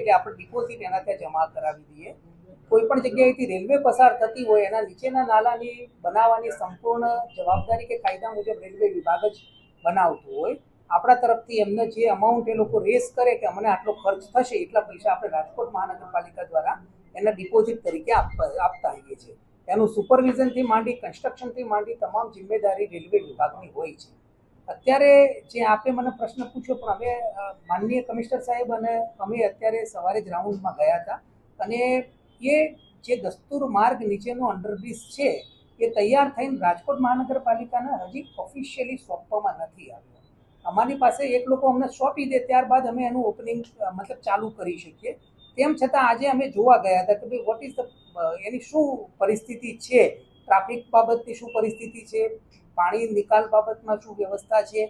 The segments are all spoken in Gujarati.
એટલે આપણે ડિપોઝિટ એના જમા કરાવી દઈએ. કોઈ પણ જગ્યાએથી રેલવે પસાર થતી હોય, એના નીચેના નાલાની બનાવવાની સંપૂર્ણ જવાબદારી કે કાયદા મુજબ રેલવે વિભાગ જ બનાવતું હોય. આપણા તરફથી એમને જે અમાઉન્ટ એ લોકો રેસ કરે કે અમને આટલો ખર્ચ થશે, એટલા પૈસા આપણે રાજકોટ મહાનગરપાલિકા દ્વારા એના ડિપોઝિટ તરીકે આપતા હોઈએ છીએ. એનું સુપરવિઝનથી માંડી કન્સ્ટ્રક્શનથી માંડી તમામ જિમ્મેદારી રેલવે વિભાગની હોય છે. અત્યારે જે આપે મને પ્રશ્ન પૂછ્યો, પણ અમે માનનીય કમિશનર સાહેબ અને અમે અત્યારે સવારે જ રાઉન્ડમાં ગયા હતા અને એ જે દસ્તુર માર્ગ નીચેનો અંડરબ્રિજ છે, એ તૈયાર થઈને રાજકોટ મહાનગરપાલિકાને હજી ઓફિશિયલી સોંપવામાં નથી આવ્યો. અમારી પાસે એક લોકો અમને સોંપી દે, ત્યારબાદ અમે એનું ઓપનિંગ મતલબ ચાલુ કરી શકીએ. તેમ છતાં આજે અમે જોવા ગયા હતા કે ભાઈ વોટ ઇઝ ધ એની શું પરિસ્થિતિ છે? ટ્રાફિક બાબતની શું પરિસ્થિતિ છે? પાણી નિકાલ બાબતમાં શું વ્યવસ્થા છે?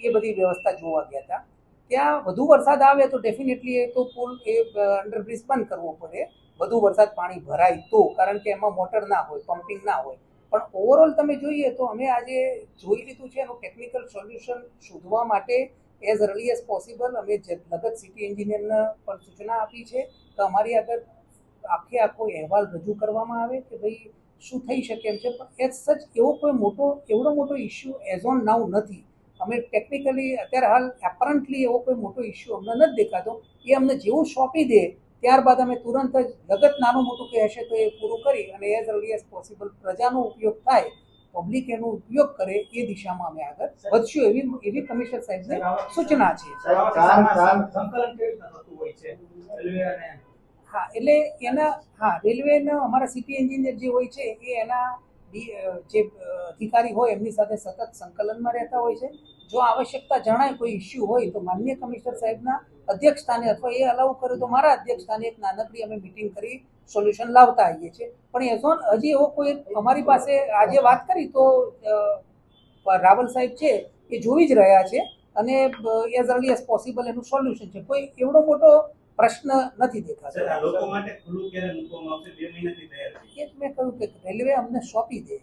એ બધી વ્યવસ્થા જોવા ગયા હતા. ત્યાં વધુ વરસાદ આવે તો ડેફિનેટલી એ તો પુલ એ અંડરબ્રિજ બંધ કરવો પડે. વધુ વરસાદ પાણી ભરાય તો, કારણ કે એમાં મોટર ના હોય પમ્પિંગ ના હોય. પણ ઓવરઓલ તમે જોઈએ તો અમે આજે જોઈ લીધું છે એનું ટેકનિકલ સોલ્યુશન શોધવા માટે એઝ અર્લી એઝ પોસિબલ અમે લગત સિટી એન્જિનિયરને પણ સૂચના આપી છે તો અમારી આગળ આખે આખો અહેવાલ રજૂ કરવામાં આવે કે ભાઈ શું થઈ શકે એમ છે પણ એઝ સચ એવો કોઈ મોટો એવડો મોટો ઇસ્યુ એઝ ઓન નાઉ નથી. અમે ટેકનિકલી અત્યારે હાલ એપરન્ટલી એવો કોઈ મોટો ઇસ્યુ અમને નથી દેખાતો. એ અમને જેવું સોંપી દે ત્યારબાદ અમે તુરંત જ લગત નાનું મોટું કે હશે તો એ પૂરું કરી અને એઝ અર્લી એઝ પોસિબલ પ્રજાનો ઉપયોગ થાય પબ્લિક એનો ઉપયોગ કરે એ દિશામાં અમે આગળ વધશું એવી એવી કમિશનર સાહેબની સૂચના છે. સંકલન કેવી રીતે થતું હોય છે? રેલવે અને હા, એટલે એના, હા, રેલવેના અમારા સિટી એન્જિનિયર જે હોય છે, એ એના જે અધિકારી હોય, એમની સાથે સતત સંકલનમાં રહેતા હોય છે. જો આવશ્યકતા જણાય કોઈ ઇસ્યુ હોય, તો માન્ય કમિશનર સાહેબના અધ્યક્ષ સ્થાને અથવા એ અલાઉ કર્યું તો મારા અધ્યક્ષ સ્થાને એક નાનકડી અમે મિટિંગ કરી સોલ્યુશન લાવતા આવીએ છીએ. પણ એઝ ઓન હજી એવો કોઈ અમારી પાસે આજે વાત કરી તો રાવલ સાહેબ છે, એ જોઈ જ રહ્યા છે. અને એઝ અર્લી એઝ પોસિબલ એનું સોલ્યુશન છે. કોઈ એવડો મોટો પ્રશ્ન નથી દેખાતો. લોકો માટે ખુલ્લું ક્યારે મૂકવામાં આવશે? બે મહિનાથી તૈયાર મેં કહ્યું કે રેલવે અમને સોંપી દે.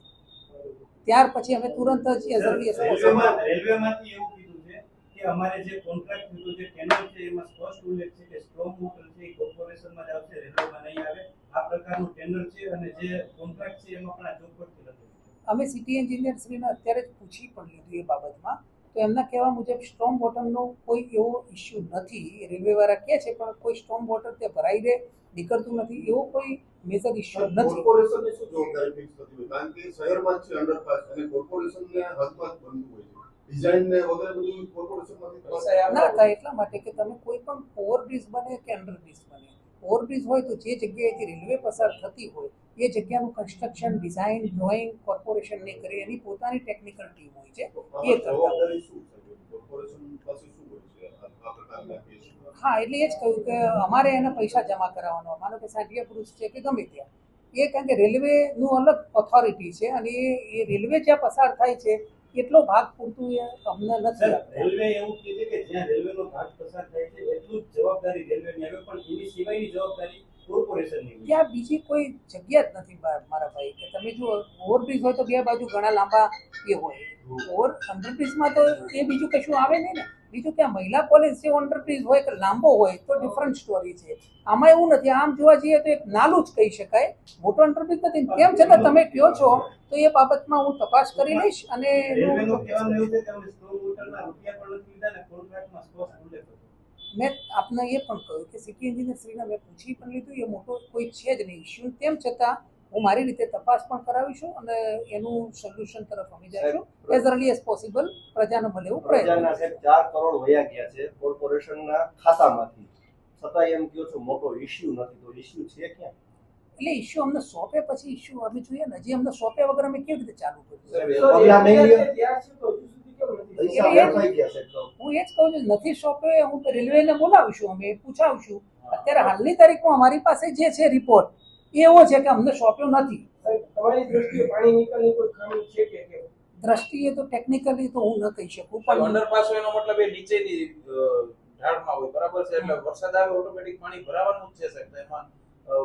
ત્યાર પછી અમે તુરંત જ એઝ અર્લી એઝ પોસિબલ રેલવેમાં રેલવેમાંથી એવું કીધું છે કે અમારે જે કોન્ટ્રાક્ટ થયો છે ટેન્ડર છે એમાં સ્પષ્ટ ઉલ્લેખ છે કે સ્ટ્રોમ વોટર છે એ કોર્પોરેશનમાં જ આવશે રેલવેમાં નહીં આવે. આ પ્રકારનું ટેન્ડર છે અને જે કોન્ટ્રાક્ટ છે એમાં પણ આ અમે સિટી એન્જિનિયર શ્રીને અત્યારે જ પૂછી પણ લીધું એ બાબતમાં તો એમના કહેવા મુજબ સ્ટ્રોંગ વોટરનો કોઈ એવો ઇસ્યુ નથી. રેલવેવાળા કહે છે પણ કોઈ સ્ટ્રોંગ વોટર તે ભરાઈ દે નીકળતું નથી એવો કોઈ મેજર ઇસ્યુ નથી. કોર્પોરેશનને શું જવાબદારી ફિક્સ થતી હોય? કારણ કે શહેરમાં છે અંડરપાસ અને કોર્પોરેશનને હદમાં જ બનતું હોય છે. ના થાય એટલા માટે કે તમે કોઈ પણ ઓવરબ્રિજ બને કે અંડરબ્રિજ બને. ઓવરબ્રિજ હોય તો જે જગ્યાએથી રેલવે પસાર થતી હોય એ જગ્યાનું કન્સ્ટ્રક્શન ડિઝાઇન ડ્રોઈંગ કોર્પોરેશનને કરે એની પોતાની ટેકનિકલ ટીમ હોય છે એ હા એટલે એ જ કહ્યું કે અમારે એને પૈસા જમા કરાવવાનો. માનો કે સાંઢિયા પુરુષ છે કે ગમે ત્યાં. એ કારણ કે રેલવેનું અલગ ઓથોરિટી છે અને એ એ રેલવે જ્યાં પસાર થાય છે એટલો ભાગ પૂરતું એ અમને નથી રેલવે એવું કહે છે કે જ્યાં રેલવેનો ભાગ પસાર થાય છે એટલું જ જવાબદારી રેલવેની આવે. પણ એની સિવાયની જવાબદારી કોર્પોરેશનની ત્યાં બીજી કોઈ જગ્યા જ નથી મારા ભાઈ. કે તમે જો ઓવરબ્રિજ હોય તો બે બાજુ ઘણા લાંબા એ હોય. ઓવર અંડરબ્રિજમાં તો એ બીજું કશું આવે નહીં ને. બીજું કે મહિલા કોલેજ છે અંડરબ્રિજ હોય કે લાંબો હોય તો ડિફરન્ટ સ્ટોરી છે. આમાં એવું નથી. આમ જોવા જઈએ તો એક નાલું જ કહી શકાય. મોટો અંડરબ્રિજ નથી. તેમ છતાં તમે કહો છો તો એ બાબતમાં હું તપાસ કરી લઈશ અને મેં આપને એ પણ કહ્યું કે સિટી એન્જિનિયર શ્રીને મેં પૂછી પણ લીધું એ મોટો કોઈ છે જ નહીં. ઇસ્યુ તેમ છતાં હું મારી રીતે તપાસ પણ કરાવીશું અને એનું સોલ્યુશન તરફ અમે જઈશું એઝ અર્લી એઝ પોસિબલ પ્રજાને મળે એવું પ્રયત્ન પ્રજાના સાહેબ ચાર કરોડ વયા ગયા છે કોર્પોરેશનના ખાતામાંથી. છતાં એમ કહો છો મોટો ઇશ્યુ નથી તો ઇશ્યુ છે ક્યાં? એટલે ઇશ્યુ અમને સોંપે પછી ઇશ્યુ અમે જોઈએ ને. હજી અમને સોંપે વગર અમે કેવી રીતે ચાલુ કરીશું? હું એ જ કહું છું નથી સોંપે હું તો રેલવેને બોલાવીશું અમે પૂછાવશું. અત્યારે હાલની તારીખમાં અમારી પાસે જે છે રિપોર્ટ એવો છે કે અમને સોંપ્યો નથી. તમારી દ્રષ્ટિએ પાણી નિકાલની કોઈ ખામી છે કે દ્રષ્ટિએ તો ટેકનિકલી તો હું ન કહી શકું પણ પણ અંડરપાસ એનો મતલબ એ નીચેની ઢાળમાં હોય બરાબર છે? એટલે વરસાદ આવે ઓટોમેટિક પાણી ભરાવાનું જ છે સાહેબ એમાં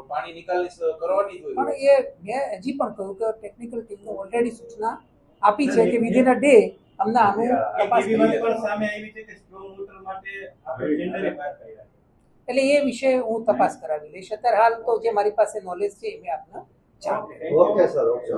પાણી નિકાલની કરવાની જોઈએ પણ એ મેં હજી પણ કહ્યું કે ટેકનિકલ ટીમને ઓલરેડી સૂચના આપી છે કે વિધિન અ ડે અમને આનું તપાસ એવી કરી વાત પણ સામે આવી છે કે સ્ટ્રોમ વોટર માટે આપણે ટેન્ડરે એટલે એ વિશે હું તપાસ કરાવી લઈશ. અત્યારે હાલ તો જે મારી પાસે નોલેજ છે એ મેં આપને ઓકે સર ઓકે